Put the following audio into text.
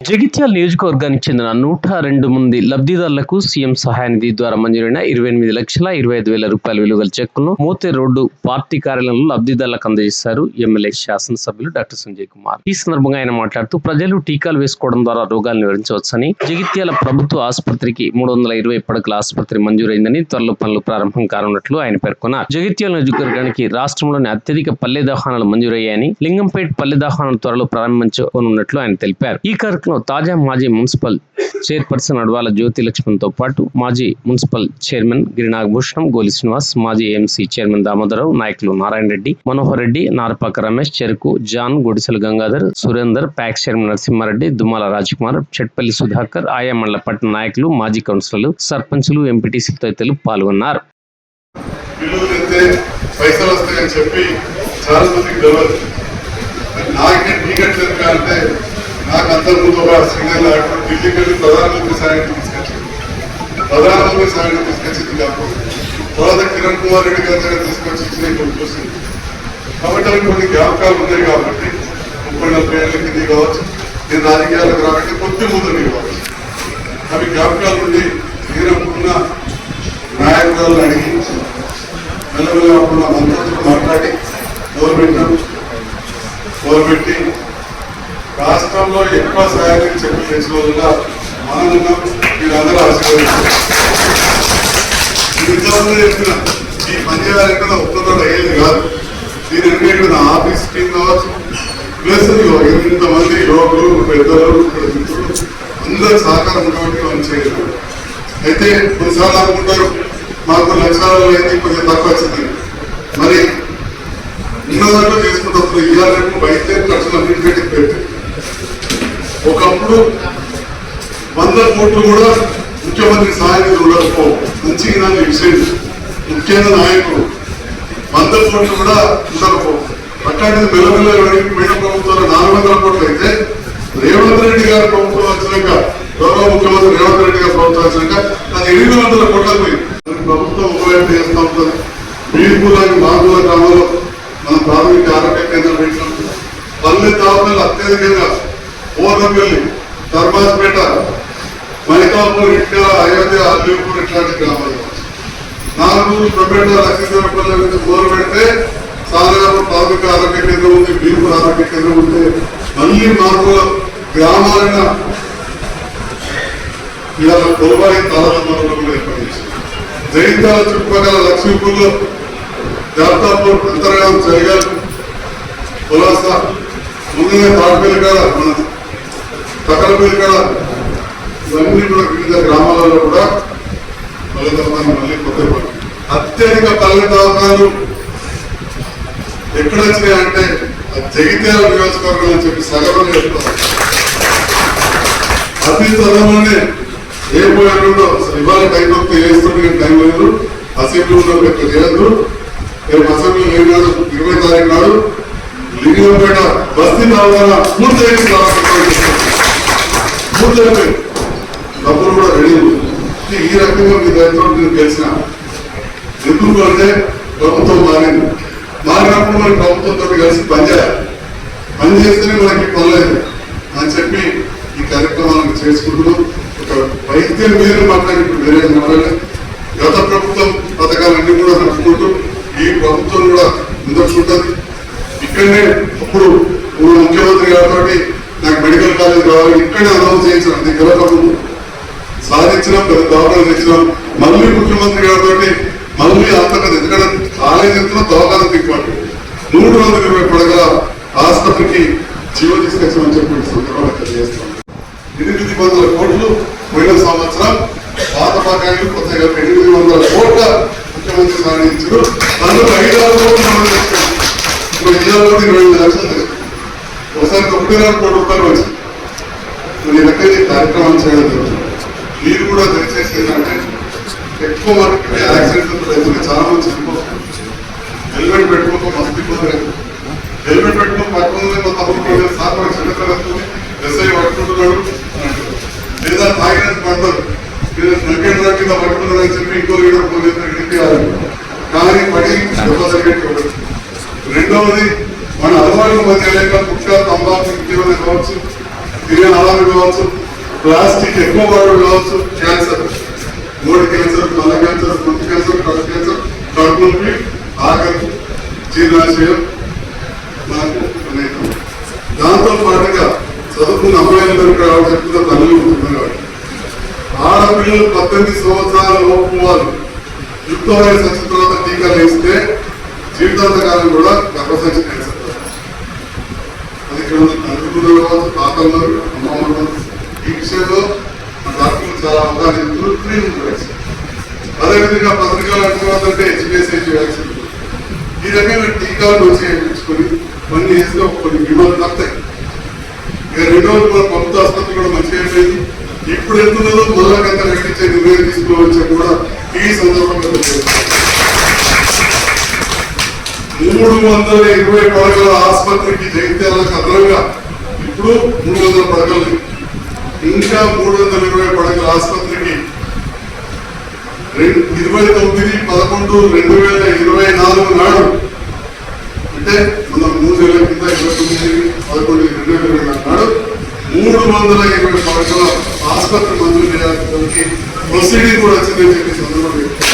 జగిత్యాల నియోజకవర్గానికి చెందిన నూట రెండు మంది లబ్ధిదారులకు సీఎం సహాయ నిధి ద్వారా మంజూరైన ఇరవై ఎనిమిది లక్షల ఇరవై ఐదు వేల రూపాయల విలువల చెక్కులను మోతే రోడ్డు పార్టీ కార్యాలయంలో లబ్ధిదారులకు అందజేశారు ఎమ్మెల్యే శాసనసభ్యులు డాక్టర్ సంజయ్ కుమార్. ఈ సందర్భంగా ఆయన మాట్లాడుతూ ప్రజలు టీకాలు వేసుకోవడం ద్వారా రోగాలు నివారించవచ్చని జగిత్యాల ప్రభుత్వ ఆసుపత్రికి మూడు వందల ఇరవై పడకల ఆసుపత్రి మంజూరైందని త్వరలో పనులు ప్రారంభం కానున్నట్లు ఆయన పేర్కొన్నారు. జగిత్యాల నియోజకవర్గానికి రాష్ట్రంలోని అత్యధిక పల్లె దవాఖానాలు మంజూరయ్యాయని లింగంపేట్ పల్లె దవాఖానాలు త్వరలో ప్రారంభించనున్నట్లు ఆయన తెలిపారు. ఈ కార్యక్రమంలో తాజా మాజీ మున్సిపల్ చైర్పర్సన్ అడవాల జ్యోతి లక్ష్మణ్తో పాటు మాజీ మున్సిపల్ చైర్మన్ గిరినాగభూషణం గోలి శ్రీనివాస్ మాజీ ఎంసీ చైర్మన్ దామోదరరావు నాయకులు Narayana Reddy Manohar Reddy Narapaka Ramesh Cheruku John Gudisela Gangadhar Surender PACS chairman Narasimhareddy Dummala Rajkumar Chetpalli Sudhakar ఆయా మండల పట్టణ నాయకులు మాజీ కౌన్సిలర్లు సర్పంచులు ఎంపీటీసీ తదితరులు పాల్గొన్నారు. పైసలు వస్తాయని చెప్పి చాలా మందికి తెలియదు నాకే టికెట్ అంటే నాకు అంతకు ఢిల్లీకి వెళ్ళి ప్రధానమంత్రి సాయం తీసుకొచ్చింది ప్రధానమంత్రి సాయం తీసుకొచ్చింది కాకపోతే తర్వాత కిరణ్ కుమార్ రెడ్డి గారి దగ్గర తీసుకొచ్చి ఇచ్చిన చూసింది. కాబట్టి అవి కొన్ని జ్ఞాపకాలు ఉన్నాయి కాబట్టి ముప్పై నలభై ఏళ్ళ కింద కావచ్చు నేను రాజకీయాలకు రాబట్టి కొద్ది ముందు కావచ్చు. అవి జ్ఞాపకాలు ఉండి నేనప్పుడున్న నాయకులను అడిగి మెల్లమెల్ల అప్పుడు మంత్రులతో మాట్లాడి గవర్నమెంట్ గవర్నమెంట్ రాష్ట్రంలో ఎక్కువ సహాయం చెప్పి చేసిన వల్ల మనం మీరందరూ ఆశీర్వదించారు ఇంతమంది చెప్పిన ఈ పనిచేయాలి ఎక్కడ ఒక్కతో అయ్యేది కాదు. దీని అన్నిటి నా ఆఫీస్ టీం కావచ్చు ప్లస్ ఇదిగో ఇంతమంది యువకులు పెద్దలు మిత్రులు అందరూ సహకారం కాబట్టి మనం చేయలేదు అయితే కొన్నిసార్లు అనుకుంటారు మాకు లక్షణాలు అయితే కొంచెం తక్కువ వచ్చింది. మరి ఉన్నదాంట్లో చేసుకుంటే అసలు ఇవాళ రేపు వైద్యం ఖర్చులు అన్నింటి పెట్టి ఉన్నప్పుడు వంద కోట్లు కూడా ముఖ్యమంత్రి సాయం ఉండకపో మంచిగా నాకు విషయం ముఖ్యంగా నాయకుడు వంద కోట్లు కూడా ఉండకపో అట్లాంటిది మెల్లమెల్ల మేడ ప్రభుత్వాలు నాలుగు వందల కోట్లు అయితే రేవంత్ రెడ్డి గారి ప్రభుత్వం వచ్చినాక గౌరవ ముఖ్యమంత్రి రేవంత్ రెడ్డి గారి ప్రభుత్వం వచ్చినాక అది ఎనిమిది వందల కోట్లకు ప్రభుత్వం ఒకవైపు చేస్తూ ఉంటుంది. మీర్పూలాకి మాగుల గ్రామంలో మనం ప్రాథమిక ఆరోగ్య కేంద్రం పెట్టినాం. పల్లె దావకాలు అత్యధికంగా పూర్ణపల్లి ధర్మాజ్పేట మణికాపూర్ ఇట్లా అయోధ్య అల్లూపూర్ ఇట్లాంటి గ్రామాలు. నాలుగు ప్రొపేట లక్ష్మీదేవపల్లి నుంచి మొదలు పెడితే సాధారణ ప్రాథమిక ఆరోగ్య కేంద్రం ఉంది బీపూర్ ఆరోగ్య కేంద్రం ఉంది. మళ్ళీ మాకు గ్రామాలైన ఇలా కొలబాయి తాళమంలో కూడా ఏర్పాటు చేశారు జైతాల చుట్టుపక్కల లక్ష్మీపూర్లో జాతాపూర్ అంతర్గతం జయగల్ పులాస ముందుగా తాడపల్లి కాడ మన సకలపల్లి ఇవన్నీ కూడా వివిధ గ్రామాలలో కూడా తల్లిదండ్రులు మళ్ళీ కొత్త అత్యధిక తల్లిదండ్రులు ఎక్కడ వచ్చినాయంటే జగిత్యాల నియోజకవర్గం అని చెప్పి సగం చెప్తారు. అతి త్వరలోనే ఏ పోయాడు అసలు ఇవాళ టైం వస్తే వేస్తుంది టైం లేదు. అసెంబ్లీ ఉన్న ఇక్కడ చేయొద్దు. రేపు అసెంబ్లీ లేని నాడు ఇరవై తారీఖు నాడు లింగంపేట బస్తీ నవగాన పూర్తి అయింది డబ్బులు కూడా రెడీ ఈ రకంగా మీ దగ్గర నేను తెలిసిన ఎందుకు అంటే ప్రభుత్వం మారింది. మారినప్పుడు మన ప్రభుత్వంతో కలిసి పనిచేయాలి. పని చేస్తేనే మనకి పనులేదు అని చెప్పి ఈ కార్యక్రమాలను చేసుకుంటున్నాం ఒక వైద్యం మీద మాట్లాడి ఇప్పుడు వేరే మాట్లాడలేదు గత ప్రభుత్వం పథకాలన్నీ కూడా నడుచుకుంటూ ఈ ప్రభుత్వం కూడా ముందొచ్చుంటుంది ఇక్కడనే అప్పుడు ఇప్పుడు ముఖ్యమంత్రి గారితో నాకు మెడికల్ ఇక్కడే అనౌన్స్ చేయించడం అది సాధించడం పెద్ద దవాఖాన తెచ్చినాం మళ్ళీ ముఖ్యమంత్రి గారితో మళ్ళీ అంతకది ఎందుకంటే ఆలయం ఎత్తున దవాఖాన తిప్పాడు. నూట వందల ఇరవై పడగల ఆసుపత్రికి జీవో తీసుకొచ్చామని చెప్పి ఈ సందర్భంగా తెలియజేస్తాం ఎనిమిది వందల కోట్లు పోయిన సంవత్సరం పాత పాకాయలు కొత్తగా ఎనిమిది వందల కోట్ల ముఖ్యమంత్రి సాధించారు అందులో ఐదు ఆరు కోట్లు మనం తెచ్చుకున్నాం. ఇరవై ఐదు లక్షలు తెచ్చుకున్నాం. ఒకసారి ఒకటిన్నర కోట్ల రూపాయలు వచ్చింది. కొన్ని రకంగా కార్యక్రమాలు చేయడం జరుగుతుంది. మీరు కూడా దయచేసి ఏంటంటే ఎక్కువ మనకి యాక్సిడెంట్ అవుతుంది చాలా మంది చనిపోతుంది హెల్మెట్ పెట్టుకోక మస్తు ఇబ్బంది హెల్మెట్ పెట్టుకుని పక్కన మా తమ్ముడు సార్ మనకు చిన్నతనం ఎస్ఐ పట్టుకుంటున్నాడు లేదా తాగినట్టు పడతారు. లేదా నరికేట్ల కింద పట్టుకున్నాడు అని చెప్పి ఇంకో వీడియో పోలీసు ఇడిపియాలి కానీ పడి రెండవది మన అలవాటు మధ్య లేక పుట్ట తంబాకు ఇటీవల కావచ్చు. తిరిగిన అలాగే కావచ్చు. ప్లాస్టిక్ ఎక్కువ వాడడం కావచ్చు. క్యాన్సర్. మూడు క్యాన్సర్ మల క్యాన్సర్ గొంతు క్యాన్సర్ కడుపు క్యాన్సర్. కడుపు నొప్పి ఆకలి జీర్ణాశయం నాకు దాంతో పాటుగా చదువుకున్న అమ్మాయిలందరూ ఇక్కడ చెప్తున్న తల్లి ఉంటున్నారు ఆడపిల్లలు పద్దెనిమిది సంవత్సరాల లోపు వారు యుక్త వయసు వచ్చిన తర్వాత టీకాలు వేస్తే జీవితాంతకాలం కూడా గర్భసంచి క్యాన్సర్ అది ఇక్కడ ఉన్న తల్లిదండ్రులు కావచ్చు తాతలు ఉన్నారు, అమ్మమ్మలు ఉన్నారు. ఈ విషయంలో మన డాక్టర్లు చాలా అవగాహన చెప్తున్నారు త్రీ వ్యాక్సిన్ అదేవిధంగా పత్రికలు అంటున్నదంటే హెచ్పిఎస్హెచ్ చేయాల్సింది ఈ రకమైన టీకాలు వచ్చేయించుకొని కొన్ని వేస్తే కొన్ని విలువలు తప్పుతాయి ఇక రెండో మన ప్రభుత్వ ఆసుపత్రి కూడా మంచిగా లేదు. ఇప్పుడు ఎంతున్నదో మళ్ళా గంట లెక్కించే నిర్ణయం తీసుకోవచ్చా కూడా ఈ సందర్భంగా మూడు వందల ఇరవై పడకల ఆసుపత్రికి జగిత్యాలకు అదనంగా ఇప్పుడు మూడు వందల పడకలు ఇంకా మూడు వందల ఇరవై పడకల ఆసుపత్రికి ఇరవై తొమ్మిది పదకొండు రెండు వేల ఇరవై నాలుగు నాడు. అంటే మన మూడు వేల కింద ఇరవై తొమ్మిది పదకొండు రెండు వేల ఇరవై నాలుగు నాడు మూడు వందల ఇరవై పడకల ఆసుపత్రి మంజూరు చేయాల్సిన ప్రొసీడింగ్ కూడా వచ్చిందని చెప్పి సందర్భంగా